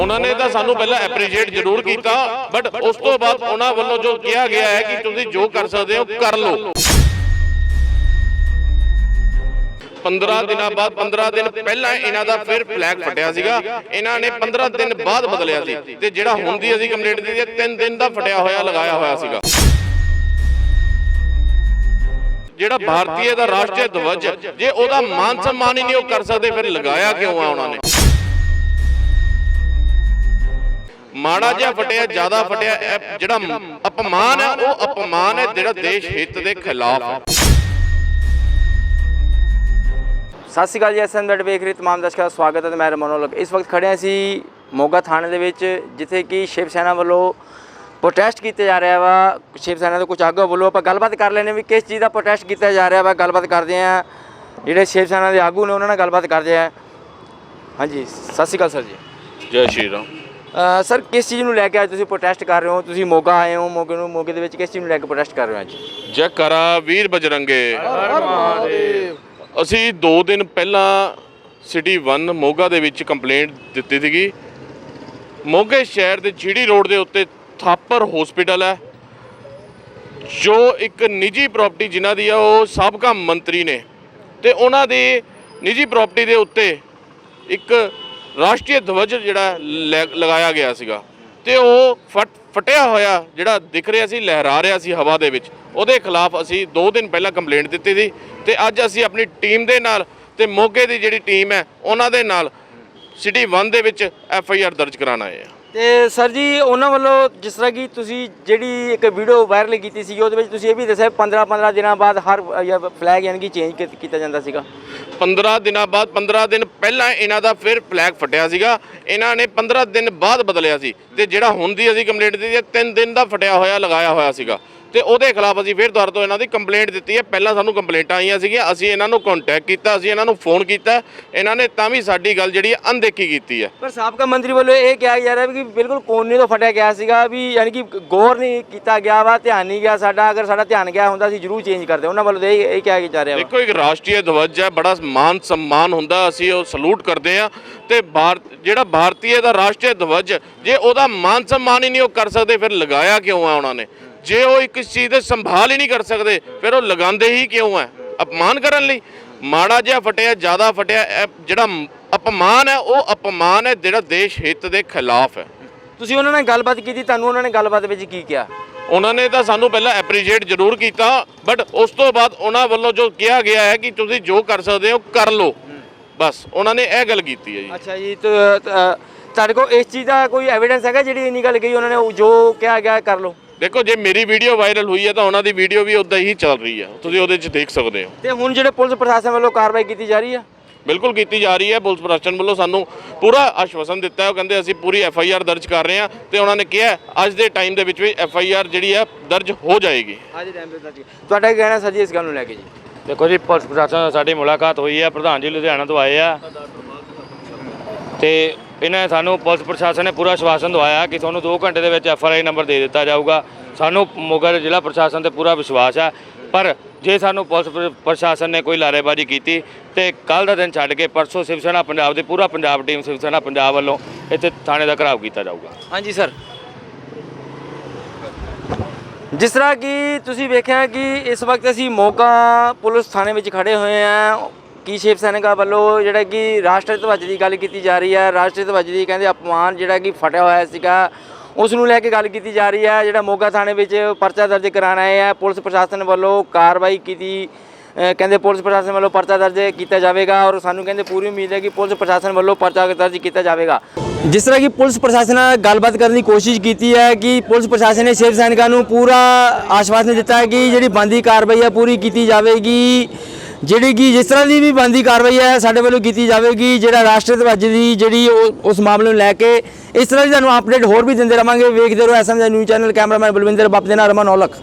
ਉਹਨਾਂ ਨੇ ਤਾਂ ਸਾਨੂੰ ਪਹਿਲਾਂ ਐਪਰੀਸ਼ੀਏਟ ਜ਼ਰੂਰ ਕੀਤਾ ਬਟ ਉਸ ਤੋਂ ਬਾਅਦ ਉਹਨਾਂ ਵੱਲੋਂ ਜੋ ਕਿਹਾ ਗਿਆ ਹੈ ਕਿ ਤੁਸੀਂ ਜੋ ਕਰ ਸਕਦੇ ਹੋ, ਕਰ ਲਓ। 15 ਦਿਨਾਂ ਬਾਅਦ 15 ਦਿਨ ਪਹਿਲਾਂ ਇਹਨਾਂ ਦਾ ਫਿਰ ਫਲੈਗ ਫਟਿਆ ਸੀਗਾ। ਇਹਨਾਂ ਨੇ 15 ਦਿਨ ਬਾਅਦ ਬਦਲਿਆ ਸੀ ਤੇ ਜਿਹੜਾ ਹੁਣ ਦੀ ਅਸੀਂ ਕੰਪਲੇਂਟ ਦਿੱਤੀ ਹੈ 3 ਦਿਨ ਦਾ ਫਟਿਆ ਹੋਇਆ, ਲਗਾਇਆ ਹੋਇਆ ਸੀਗਾ। ਜਿਹੜਾ ਭਾਰਤੀ ਦਾ ਰਾਸ਼ਟਰੀ ਧਵਜ ਜੇ ਉਹਦਾ ਮਾਨ ਸਨਮਾਨ ਹੀ ਨਹੀਂ ਉਹ ਕਰ ਸਕਦੇ, ਫਿਰ ਲਗਾਇਆ ਕਿਉਂ ਆ ਉਹਨਾਂ ਨੇ? ਮਾੜਾ ਜਿਹਾ ਫਟਿਆ ਜ਼ਿਆਦਾ ਫਟਿਆ ਇਹ ਜਿਹੜਾ ਅਪਮਾਨ ਹੈ ਉਹ ਅਪਮਾਨ ਹੈ ਜਿਹੜਾ ਦੇਸ਼ ਹਿੱਤ ਦੇ ਖਿਲਾਫ ਹੈ। ਸਤਿ ਸ਼੍ਰੀ ਅਕਾਲ ਜੀ ਐਸਐਨ ਡਟ ਵੇਖ ਰਹੇ ਤਮਾਮ ਦਰਸ਼ਕਾਂ ਦਾ ਸਵਾਗਤ ਹੈ ਤੇ ਮੈਂ ਰਮਨੋਲਕ ਇਸ ਵਕਤ ਖੜੇ ਹਾਂ ਅਸੀਂ ਮੋਗਾ ਥਾਣੇ ਦੇ ਵਿੱਚ ਜਿੱਥੇ ਕਿ ਸ਼ਿਵ ਸੈਨਾ ਵੱਲੋਂ ਪ੍ਰੋਟੈਸਟ ਕੀਤਾ ਜਾ ਰਿਹਾ ਵਾ। ਸ਼ਿਵ ਸੈਨਾ ਦੇ ਕੁਝ ਆਗੂ ਵੱਲੋਂ ਆਪਾਂ ਗੱਲਬਾਤ ਕਰ ਲੈਣੇ ਵੀ ਕਿਸ ਚੀਜ਼ ਦਾ ਪ੍ਰੋਟੈਸਟ ਕੀਤਾ ਜਾ ਰਿਹਾ ਵਾ। ਗੱਲਬਾਤ ਕਰਦੇ ਹਾਂ ਜਿਹੜੇ ਸ਼ਿਵ ਸੈਨਾ ਦੇ ਆਗੂ ਨੇ ਉਹਨਾਂ ਨਾਲ ਗੱਲਬਾਤ ਕਰਦੇ ਹਾਂ। ਹਾਂਜੀ ਸਤਿ ਸ਼੍ਰੀ ਅਕਾਲ ਸਰ ਜੀ। ਜੈ ਸ਼੍ਰੀ ਰਾਮ। ਸਰ ਕਿਸ ਚੀਜ਼ ਨੂੰ ਲੈ ਕੇ ਅੱਜ ਤੁਸੀਂ ਪ੍ਰੋਟੈਸਟ ਕਰ ਰਹੇ ਹੋ? ਤੁਸੀਂ ਮੋਗਾ ਆਏ ਹੋ ਮੋਗੇ ਨੂੰ ਮੋਗੇ ਦੇ ਵਿੱਚ ਕਿਸ ਚੀਜ਼ ਨੂੰ ਲੈ ਕੇ ਪ੍ਰੋਟੈਸਟ ਕਰ ਰਹੇ ਹੋ ਅੱਜ? ਜੈ ਕਰਾ ਵੀਰ ਬਜਰੰਗੇ। ਅਸੀਂ 2 ਦਿਨ ਪਹਿਲਾਂ ਸਿਟੀ 1 ਮੋਗਾ ਦੇ ਵਿੱਚ ਕੰਪਲੇਂਟ ਦਿੱਤੀ ਸੀਗੀ। ਮੋਗੇ ਸ਼ਹਿਰ ਦੇ ਜੀੜੀ ਰੋਡ ਦੇ ਉੱਤੇ ਥਾਪਰ ਹਸਪੀਟਲ ਹੈ। ਜੋ ਇੱਕ ਨਿੱਜੀ ਪ੍ਰਾਪਰਟੀ ਜਿਨ੍ਹਾਂ ਦੀ ਆ ਉਹ ਸਾਬਕਾ ਮੰਤਰੀ ਨੇ। ਤੇ ਉਹਨਾਂ ਦੀ ਨਿੱਜੀ ਪ੍ਰਾਪਰਟੀ ਦੇ ਉੱਤੇ ਇੱਕ ਰਾਸ਼ਟਰੀ ਧਵਜ ਜਿਹੜਾ ਲੈ- ਲਗਾਇਆ ਗਿਆ ਸੀਗਾ। ਤੇ ਉਹ ਫਟ ਫਟਿਆ ਹੋਇਆ ਜਿਹੜਾ ਦਿਖ ਰਿਹਾ ਸੀ, ਲਹਿਰਾ ਰਿਹਾ ਸੀ ਹਵਾ ਦੇ ਵਿੱਚ। ਉਹਦੇ ਖਿਲਾਫ ਅਸੀਂ 2 ਦਿਨ ਪਹਿਲਾਂ ਕੰਪਲੇਂਟ ਦਿੱਤੀ ਸੀ ਤੇ ਅੱਜ ਅਸੀਂ ਆਪਣੀ ਟੀਮ ਦੇ ਨਾਲ ਤੇ ਮੋਗੇ ਦੀ ਜਿਹੜੀ ਟੀਮ ਹੈ, ਉਹਨਾਂ ਦੇ ਨਾਲ ਸਿਟੀ 1 ਦੇ ਵਿੱਚ ਐਫ ਆਈ ਆਰ ਦਰਜ ਕਰਾਉਣ ਆਏ ਆ। ਤੇ ਸਰ ਜੀ ਉਹਨਾਂ ਵੱਲੋਂ ਜਿਸ ਤਰ੍ਹਾਂ ਕਿ ਤੁਸੀਂ ਜਿਹੜੀ ਇੱਕ ਵੀਡੀਓ ਵਾਇਰਲ ਕੀਤੀ ਸੀ ਉਹਦੇ ਵਿੱਚ ਤੁਸੀਂ ਇਹ ਵੀ ਦੱਸਿਆ 15 15 ਦਿਨਾਂ ਬਾਅਦ ਹਰ ਫਲੈਗ ਯਾਨੀ ਕਿ ਚੇਂਜ ਕੀਤਾ ਜਾਂਦਾ ਸੀਗਾ। 15 ਦਿਨਾਂ ਬਾਅਦ 15 ਦਿਨ ਪਹਿਲਾਂ ਇਹਨਾਂ ਦਾ ਫਿਰ ਫਲੈਗ ਫਟਿਆ ਸੀਗਾ। ਇਹਨਾਂ ਨੇ 15 ਦਿਨ ਬਾਅਦ ਬਦਲਿਆ ਸੀ। ਤੇ ਜਿਹੜਾ ਹੁਣ ਦੀ ਅਸੀਂ ਕੰਪਲੇਂਟ ਦਿੱਤੀ ਹੈ 3 ਦਿਨ ਦਾ ਫਟਿਆ ਹੋਇਆ ਲਗਾਇਆ ਹੋਇਆ ਸੀਗਾ। ਤੇ ਉਹਦੇ ਖਿਲਾਫ ਅਸੀਂ ਫਿਰ ਦੁਬਾਰਾ ਤੋਂ ਇਹਨਾਂ ਦੀ ਕੰਪਲੇਂਟ ਦਿੱਤੀ ਹੈ। ਪਹਿਲਾਂ ਸਾਨੂੰ ਕੰਪਲੇਂਟਾਂ ਆਈਆਂ ਸੀਗੀਆਂ ਅਸੀਂ ਇਹਨਾਂ ਨੂੰ ਕੰਟੈਕਟ ਕੀਤਾ ਅਸੀਂ ਇਹਨਾਂ ਨੂੰ ਫੋਨ ਕੀਤਾ। ਇਹਨਾਂ ਨੇ ਤਾਂ ਵੀ ਸਾਡੀ ਗੱਲ ਜਿਹੜੀ ਅਣਦੇਖੀ ਕੀਤੀ ਹੈ। ਪਰ ਸਾਬਕਾ ਮੰਤਰੀ ਵੱਲੋਂ ਇਹ ਕਿਹਾ ਜਾ ਰਿਹਾ ਵੀ ਕਿ ਬਿਲਕੁਲ ਕੋਨੇ ਤੋਂ ਫਟਿਆ ਗਿਆ ਸੀਗਾ ਵੀ ਯਾਨੀ ਕਿ ਗੌਰ ਨਹੀਂ ਕੀਤਾ ਗਿਆ ਵਾ ਧਿਆਨ ਨਹੀਂ ਗਿਆ ਸਾਡਾ ਅਗਰ ਸਾਡਾ ਧਿਆਨ ਗਿਆ ਹੁੰਦਾ ਅਸੀਂ ਜ਼ਰੂਰ ਚੇਂਜ ਕਰਦੇ। ਉਹਨਾਂ ਵੱਲੋਂ ਇਹ ਇਹ ਕਿਹਾ ਜਾ ਰਿਹਾ ਦੇਖੋ ਇੱਕ ਰਾਸ਼ਟਰੀ ਧਵਜ ਹੈ ਬੜਾ ਮਾਨ ਸਨਮਾਨ ਹੁੰਦਾ ਅਸੀਂ ਉਹ ਸਲੂਟ ਕਰਦੇ ਆ ਤੇ ਭਾਰਤ ਜਿਹੜਾ ਭਾਰਤੀਏ ਦਾ ਰਾਸ਼ਟਰੀ ਧਵਜ ਜੇ ਉਹਦਾ ਮਾਨ ਸਨਮਾਨ ਹੀ ਨਹੀਂ ਉਹ ਕਰ ਸਕਦੇ ਫਿਰ ਲਗਾਇਆ ਕਿਉਂ ਆ ਉਹਨਾਂ ਨੇ? ਜੇ ਉਹ ਇੱਕ ਚੀਜ਼ ਦੇ ਸੰਭਾਲ ਹੀ ਨਹੀਂ ਕਰ ਸਕਦੇ ਫਿਰ ਉਹ ਲਗਾਉਂਦੇ ਹੀ ਕਿਉਂ ਹੈ? ਅਪਮਾਨ ਕਰਨ ਲਈ? ਮਾੜਾ ਜਿਹਾ ਫਟਿਆ ਜ਼ਿਆਦਾ ਫਟਿਆ ਜਿਹੜਾ ਅਪਮਾਨ ਹੈ ਉਹ ਅਪਮਾਨ ਹੈ ਜਿਹੜਾ ਦੇਸ਼ ਹਿੱਤ ਦੇ ਖਿਲਾਫ ਹੈ। ਤੁਸੀਂ ਉਹਨਾਂ ਨਾਲ ਗੱਲਬਾਤ ਕੀਤੀ ਤੁਹਾਨੂੰ ਉਹਨਾਂ ਨੇ ਗੱਲਬਾਤ ਵਿੱਚ ਕੀ ਕਿਹਾ? ਉਹਨਾਂ ਨੇ ਤਾਂ ਸਾਨੂੰ ਪਹਿਲਾਂ ਐਪਰੀਸ਼ੀਏਟ ਜ਼ਰੂਰ ਕੀਤਾ ਬਟ ਉਸ ਤੋਂ ਬਾਅਦ ਉਹਨਾਂ ਵੱਲੋਂ ਜੋ ਕਿਹਾ ਗਿਆ ਹੈ ਕਿ ਤੁਸੀਂ ਜੋ ਕਰ ਸਕਦੇ ਹੋ ਕਰ ਲਓ। ਬਸ ਉਹਨਾਂ ਨੇ ਇਹ ਗੱਲ ਕੀਤੀ ਹੈ ਜੀ। ਅੱਛਾ ਜੀ ਤੁਹਾਡੇ ਕੋਲ ਇਸ ਚੀਜ਼ ਦਾ ਕੋਈ ਐਵੀਡੈਂਸ ਹੈਗਾ ਜਿਹੜੀ ਇੰਨੀ ਗੱਲ ਕਹੀ ਉਹਨਾਂ ਨੇ ਜੋ ਕਿਹਾ ਗਿਆ ਕਰ ਲਓ? ਦੇਖੋ ਜੇ ਮੇਰੀ ਵੀਡੀਓ ਵਾਇਰਲ ਹੋਈ ਹੈ ਤਾਂ ਉਹਨਾਂ ਦੀ ਵੀਡੀਓ ਵੀ ਉਦਾਂ ਹੀ ਚੱਲ ਰਹੀ ਹੈ। ਤੁਸੀਂ ਉਹਦੇ 'ਚ ਦੇਖ ਸਕਦੇ ਹੋ। ਤੇ ਹੁਣ ਜਿਹੜੇ ਪੁਲਿਸ ਪ੍ਰਸ਼ਾਸਨ ਵੱਲੋਂ ਕਾਰਵਾਈ ਕੀਤੀ ਜਾ ਰਹੀ ਆ ਬਿਲਕੁਲ ਕੀਤੀ ਜਾ ਰਹੀ ਹੈ। ਪੁਲਿਸ ਪ੍ਰਸ਼ਾਸਨ ਵੱਲੋਂ ਸਾਨੂੰ ਪੂਰਾ ਆਸ਼ਵਾਸਨ ਦਿੱਤਾ ਹੈ। ਉਹ ਕਹਿੰਦੇ ਅਸੀਂ ਪੂਰੀ ਐਫ ਆਈ ਆਰ ਦਰਜ ਕਰ ਰਹੇ ਹਾਂ। ਤੇ ਉਹਨਾਂ ਨੇ ਕਿਹਾ ਅੱਜ ਦੇ ਟਾਈਮ ਦੇ ਵਿੱਚ ਵੀ ਐਫ ਆਈ ਆਰ ਜਿਹੜੀ ਹੈ ਦਰਜ ਹੋ ਜਾਏਗੀ। ਅੱਜ ਟਾਈਮ ਤੇ ਤੁਹਾਡਾ ਕੀ ਕਹਿਣਾ ਸਰ ਜੀ ਇਸ ਗੱਲ ਨੂੰ ਲੈ ਕੇ ਜੀ? ਦੇਖੋ ਜੀ ਪੁਲਿਸ ਪ੍ਰਸ਼ਾਸਨ ਨਾਲ ਸਾਡੀ ਮੁਲਾਕਾਤ ਹੋਈ ਹੈ। ਪ੍ਰਧਾਨ ਜੀ ਲੁਧਿਆਣਾ ਤੋਂ ਆਏ ਆ। ਤੇ ਇਹਨਾਂ ਨੇ ਸਾਨੂੰ ਪੁਲਿਸ ਪ੍ਰਸ਼ਾਸਨ ਨੇ ਪੂਰਾ ਆਸ਼ਵਾਸਨ ਦਵਾਇਆ ਕਿ ਤੁਹਾਨੂੰ 2 ਘੰਟੇ ਦੇ ਵਿੱਚ ਐਫ ਆਰ ਆਈ ਨੰਬਰ ਦੇ ਦਿੱਤਾ ਜਾਊਗਾ। ਸਾਨੂੰ ਮੋਗਾ ਜ਼ਿਲ੍ਹਾ ਪ੍ਰਸ਼ਾਸਨ ਤੇ ਪੂਰਾ ਵਿਸ਼ਵਾਸ ਹੈ ਪਰ ਜੇ ਸਾਨੂੰ ਪੁਲਿਸ ਪ੍ਰਸ਼ਾਸਨ ਨੇ ਕੋਈ ਲਾਰੇਬਾਜ਼ੀ ਕੀਤੀ ਤੇ ਕੱਲ ਦਾ ਦਿਨ ਛੱਡ ਕੇ ਪਰਸੋਂ ਸ਼ਿਵ ਸੈਨਾ ਪੰਜਾਬ ਦੀ ਪੂਰਾ ਪੰਜਾਬ ਟੀਮ ਸ਼ਿਵ ਸੈਨਾ ਪੰਜਾਬ ਵੱਲੋਂ ਇੱਥੇ ਥਾਣੇ ਦਾ ਘਰਾਓ ਕੀਤਾ ਜਾਊਗਾ। ਹਾਂਜੀ, ਸਰ। ਜਿਸ ਤਰ੍ਹਾਂ ਕਿ ਤੁਸੀਂ ਵੇਖਿਆ ਕਿ ਇਸ ਵਕਤ ਅਸੀਂ ਮੋਗਾ ਪੁਲਿਸ ਥਾਣੇ ਵਿੱਚ ਖੜੇ ਹੋਏ ਆ ਕੀ ਸ਼ਿਵ ਸੈਨਿਕਾ ਵੱਲੋਂ ਜਿਹੜਾ ਕਿ ਰਾਸ਼ਟਰੀ ਧਵਜ ਦੀ ਗੱਲ ਕੀਤੀ ਜਾ ਰਹੀ ਹੈ, ਰਾਸ਼ਟਰੀ ਧਵਜ ਦੀ ਕਹਿੰਦੇ ਅਪਮਾਨ ਜਿਹੜਾ ਕਿ ਫਟਿਆ ਹੋਇਆ ਸੀਗਾ। ਉਸ ਨੂੰ ਲੈ ਕੇ ਗੱਲ ਕੀਤੀ ਜਾ ਰਹੀ ਹੈ, ਜਿਹੜਾ ਮੋਗਾ ਥਾਣੇ ਵਿੱਚ ਪਰਚਾ ਦਰਜ ਕਰਾਣਾ ਹੈ ਪੁਲਿਸ ਪ੍ਰਸ਼ਾਸਨ ਵੱਲੋਂ ਕਾਰਵਾਈ ਕੀਤੀ ਕਹਿੰਦੇ ਪੁਲਿਸ ਪ੍ਰਸ਼ਾਸਨ ਵੱਲੋਂ ਪਰਚਾ ਦਰਜ ਕੀਤਾ ਜਾਵੇਗਾ ਔਰ ਸਾਨੂੰ ਕਹਿੰਦੇ ਪੂਰੀ ਉਮੀਦ ਹੈ ਕਿ ਪੁਲਿਸ ਪ੍ਰਸ਼ਾਸਨ ਵੱਲੋਂ ਪਰਚਾ ਦਰਜ ਕੀਤਾ ਜਾਵੇਗਾ। ਜਿਸ ਤਰ੍ਹਾਂ ਕਿ ਪੁਲਿਸ ਪ੍ਰਸ਼ਾਸਨ ਨਾਲ ਗੱਲਬਾਤ ਕਰਨ ਦੀ ਕੋਸ਼ਿਸ਼ ਕੀਤੀ ਹੈ ਕਿ ਪੁਲਿਸ ਪ੍ਰਸ਼ਾਸਨ ਨੇ ਸ਼ਿਵ ਸੈਨਿਕਾਂ ਨੂੰ ਪੂਰਾ ਆਸ਼ਵਾਸਨ ਦਿੱਤਾ ਹੈ ਕਿ ਜਿਹੜੀ ਬੰਦੀ ਕਾਰਵਾਈ ਹੈ ਪੂਰੀ ਕੀਤੀ ਜਾਵੇਗੀ। ਜਿਹੜੀ ਕਿ ਜਿਸ ਤਰ੍ਹਾਂ ਦੀ ਵੀ ਬੰਦੀ ਕਾਰਵਾਈ ਹੈ, ਸਾਡੇ ਵੱਲੋਂ ਕੀਤੀ ਜਾਵੇਗੀ। ਜਿਹੜਾ ਰਾਸ਼ਟਰੀ ਧਵਜ ਦੀ ਜਿਹੜੀ ਉਹ- ਉਸ ਮਾਮਲੇ ਨੂੰ ਲੈ ਕੇ ਇਸ ਤਰ੍ਹਾਂ ਦੀ ਤੁਹਾਨੂੰ ਅਪਡੇਟ ਹੋਰ ਵੀ ਦਿੰਦੇ ਰਵਾਂਗੇ। ਵੇਖਦੇ ਰਹੋ ਐਸਐਮ ਦਾ ਨਿਊਜ਼ ਚੈਨਲ ਕੈਮਰਾਮੈਨ ਬਲਵਿੰਦਰ, ਬੱਪ ਦੇ ਨਾਲ ਰਮਨ ਔਲਖ।